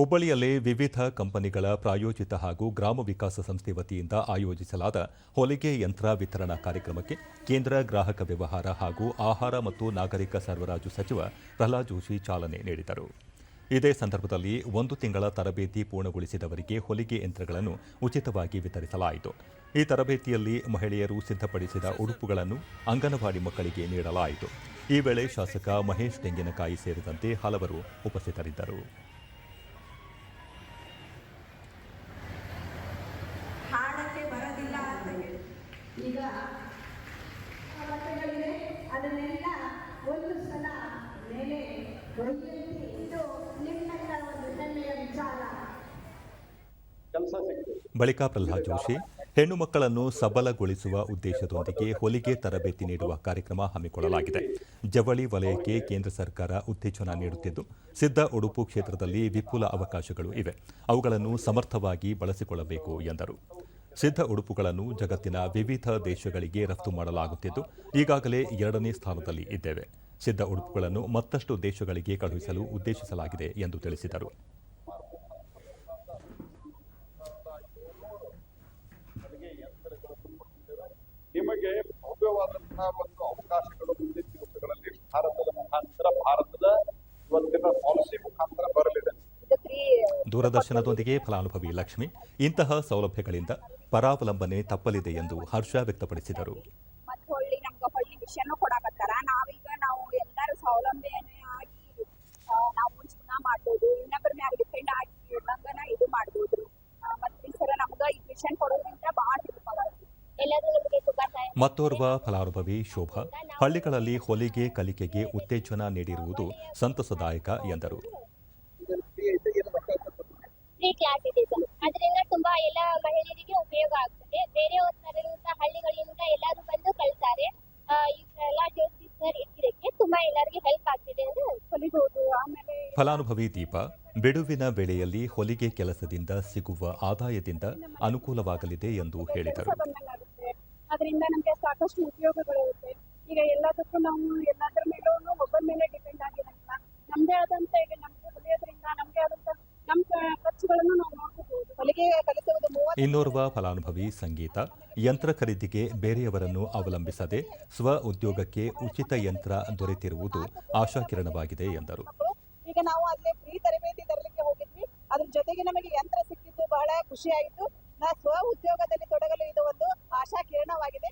ಹುಬ್ಬಳ್ಳಿಯಲ್ಲಿ ವಿವಿಧ ಕಂಪನಿಗಳ ಪ್ರಾಯೋಜಿತ ಹಾಗೂ ಗ್ರಾಮ ವಿಕಾಸ ಸಂಸ್ಥೆ ವತಿಯಿಂದ ಆಯೋಜಿಸಲಾದ ಹೊಲಿಗೆ ಯಂತ್ರ ವಿತರಣಾ ಕಾರ್ಯಕ್ರಮಕ್ಕೆ ಕೇಂದ್ರ ಗ್ರಾಹಕ ವ್ಯವಹಾರ ಹಾಗೂ ಆಹಾರ ಮತ್ತು ನಾಗರಿಕ ಸರಬರಾಜು ಸಚಿವ ಪ್ರಹ್ಲಾದ್ ಜೋಶಿ ಚಾಲನೆ ನೀಡಿದರು. ಇದೇ ಸಂದರ್ಭದಲ್ಲಿ ಒಂದು ತಿಂಗಳ ತರಬೇತಿ ಪೂರ್ಣಗೊಳಿಸಿದವರಿಗೆ ಹೊಲಿಗೆ ಯಂತ್ರಗಳನ್ನು ಉಚಿತವಾಗಿ ವಿತರಿಸಲಾಯಿತು. ಈ ತರಬೇತಿಯಲ್ಲಿ ಮಹಿಳೆಯರು ಸಿದ್ಧಪಡಿಸಿದ ಉಡುಪುಗಳನ್ನು ಅಂಗನವಾಡಿ ಮಕ್ಕಳಿಗೆ ನೀಡಲಾಯಿತು. ಈ ವೇಳೆ ಶಾಸಕ ಮಹೇಶ್ ತೆಂಗಿನಕಾಯಿ ಸೇರಿದಂತೆ ಹಲವರು ಉಪಸ್ಥಿತರಿದ್ದರು. ಈಗ ಬಟ್ಟೆಗಳಿದೆ. ಅದನ್ನೆಲ್ಲ ಒಂದು ಸಲ ಮೇಲೆ ಒಯ್ಯಂತೆ ಇದು ನಿಮ್ಮೆಲ್ಲ ಒಂದು ಹೆಮ್ಮೆಯ ವಿಚಾರ? ಕೆಲಸ ಸಿಕ್ತು. ಬಳಿಕ ಪ್ರಹ್ಲಾದ್ ಜೋಶಿ ಹೆಣ್ಣು ಮಕ್ಕಳನ್ನು ಸಬಲಗೊಳಿಸುವ ಉದ್ದೇಶದೊಂದಿಗೆ ಹೊಲಿಗೆ ತರಬೇತಿ ನೀಡುವ ಕಾರ್ಯಕ್ರಮ ಹಮ್ಮಿಕೊಳ್ಳಲಾಗಿದೆ. ಜವಳಿ ವಲಯಕ್ಕೆ ಕೇಂದ್ರ ಸರ್ಕಾರ ಉತ್ತೇಜನ ನೀಡುತ್ತಿದ್ದು ಸಿದ್ಧ ಉಡುಪು ಕ್ಷೇತ್ರದಲ್ಲಿ ವಿಪುಲ ಅವಕಾಶಗಳು ಇವೆ. ಅವುಗಳನ್ನು ಸಮರ್ಥವಾಗಿ ಬಳಸಿಕೊಳ್ಳಬೇಕು ಎಂದರು. ಸಿದ್ಧ ಉಡುಪುಗಳನ್ನು ಜಗತ್ತಿನ ವಿವಿಧ ದೇಶಗಳಿಗೆ ರಫ್ತು ಮಾಡಲಾಗುತ್ತಿದ್ದು ಈಗಾಗಲೇ ಎರಡನೇ ಸ್ಥಾನದಲ್ಲಿ ಇದ್ದೇವೆ. ಸಿದ್ಧ ಉಡುಪುಗಳನ್ನು ಮತ್ತಷ್ಟು ದೇಶಗಳಿಗೆ ಕಳುಹಿಸಲು ಉದ್ದೇಶಿಸಲಾಗಿದೆ ಎಂದು ತಿಳಿಸಿದರು. ನಿಮಗೆ ಭವ್ಯವಾದಂತಹ ಒಂದು ಅವಕಾಶಗಳು ಮುಂದಿನ ದಿವಸಗಳಲ್ಲಿ ಭಾರತದ ಮುಖಾಂತರ ಭಾರತದ ಇವತ್ತಿನ ಪಾಲಿಸಿ ಮುಖಾಂತರ ಬರಲಿದೆ. ದೂರದರ್ಶನದೊಂದಿಗೆ ಫಲಾನುಭವಿ ಲಕ್ಷ್ಮಿ ಇಂತಹ ಸೌಲಭ್ಯಗಳಿಂದ ಪರಾವಲಂಬನೆ ತಪ್ಪಲಿದೆ ಎಂದು ಹರ್ಷ ವ್ಯಕ್ತಪಡಿಸಿದರು. ಮತ್ತೋರ್ವ ಫಲಾನುಭವಿ ಶೋಭಾ ಹಳ್ಳಿಗಳಲ್ಲಿ ಹೊಲಿಗೆ ಕಲಿಕೆಗೆ ಉತ್ತೇಜನ ನೀಡಿರುವುದು ಸಂತಸದಾಯಕ ಎಂದರು. ಫ್ರೀ ಕ್ಲಾಸ್ ಇದೆ. ಸರ್ ಅದರಿಂದ ತುಂಬಾ ಎಲ್ಲ ಮಹಿಳೆಯರಿಗೆ ಉಪಯೋಗ ಆಗ್ತದೆ. ಬೇರೆ ತರದಿಂದ ಹಳ್ಳಿಗಳಿಂದ ಎಲ್ಲರೂ ಬಂದು ಈ ಪ್ರಹ್ಲಾದ್ ಜೋಶಿ ಸರ್ ಇದ್ದಿದ್ದಕ್ಕೆ ತುಂಬಾ ಎಲ್ಲರಿಗೆ ಹೆಲ್ಪ್ ಆಗ್ತಿದೆ ಅಂದ್ರೆ ಕಲಿಬಹುದು ಆಮೇಲೆ ಫಲಾನುಭವಿ ದೀಪ ಬಿಡುವಿನ ವೇಳೆಯಲ್ಲಿ ಹೊಲಿಗೆ ಕೆಲಸದಿಂದ ಸಿಗುವ ಆದಾಯದಿಂದ ಅನುಕೂಲವಾಗಲಿದೆ ಎಂದು ಹೇಳಿದರು. ಅದರಿಂದ ನಮಗೆ ಸಾಕಷ್ಟು ಉಪಯೋಗಗಳಿರುತ್ತೆ ಈಗ ಎಲ್ಲದಕ್ಕೂ ನಾವು ಎಲ್ಲದರ ಇನ್ನೋರ್ವ ಫಲಾನುಭವಿ ಸಂಗೀತ, ಯಂತ್ರ ಖರೀದಿಗೆ ಬೇರೆಯವರನ್ನು ಅವಲಂಬಿಸದೆ ಸ್ವ ಉದ್ಯೋಗಕ್ಕೆ ಉಚಿತ ಯಂತ್ರ ದೊರೆತಿರುವುದು ಆಶಾಕಿರಣವಾಗಿದೆ ಎಂದರು. ಈಗ ನಾವು ಅಲ್ಲಿ ಫ್ರೀ ತರಬೇತಿ ತರಲಿಕ್ಕೆ ಹೋಗಿದ್ವಿ. ಅದ್ರ ಜೊತೆಗೆ ನಮಗೆ ಯಂತ್ರ ಸಿಕ್ಕಿದ್ದು ಬಹಳ ಖುಷಿ ಆಯಿತು. ನಾ ಸ್ವ ಉದ್ಯೋಗದಲ್ಲಿ ತೊಡಗಲು ಇದು ಒಂದು ಆಶಾ ಕಿರಣವಾಗಿದೆ